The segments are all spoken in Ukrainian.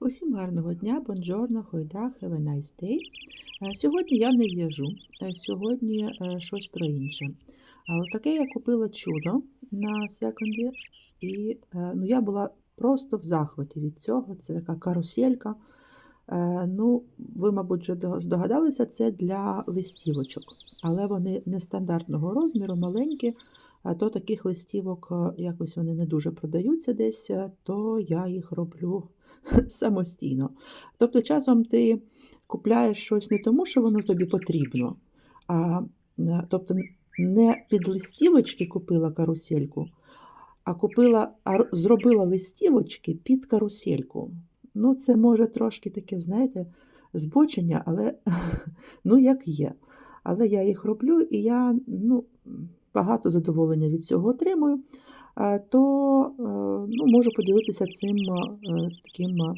Усім гарного дня, бонджорно, хойда, have a nice day. Е, Сьогодні я не в'яжу, е, сьогодні е, щось про інше. Таке я купила чудо на секунді, і ну, я була просто в захваті від цього. Це така каруселька. Е, Ну, ви, мабуть, вже здогадалися, це для листівочок, але вони нестандартного розміру, маленькі. То таких листівок е, якось вони не дуже продаються десь, е, то я їх роблю самостійно. Тобто, часом ти купляєш щось не тому, що воно тобі потрібно, а тобто не під листівочки купила карусельку, а купила, а зробила листівочки під карусельку. Ну, це може трошки таке, знаєте, збочення, але ну, як є. Але я їх роблю, і я ну, багато задоволення від цього отримую, то е, ну, можу поділитися цим е, таким е,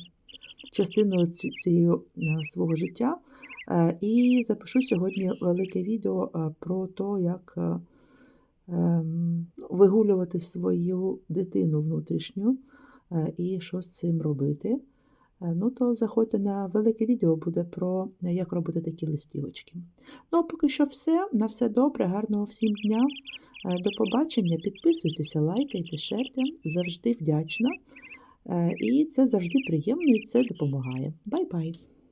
частиною ці- цієї свого життя. І запишу сьогодні велике відео про те, як ем, вигулювати свою дитину внутрішню і що з цим робити. Е, Ну, то заходьте на велике відео буде про е, як робити такі листівочки. Ну, а поки що все. На все добре, гарного всім дня. Е, До побачення. Підписуйтеся, лайкайте, шерте. Завжди вдячна. І це завжди приємно і це допомагає. Бай-бай!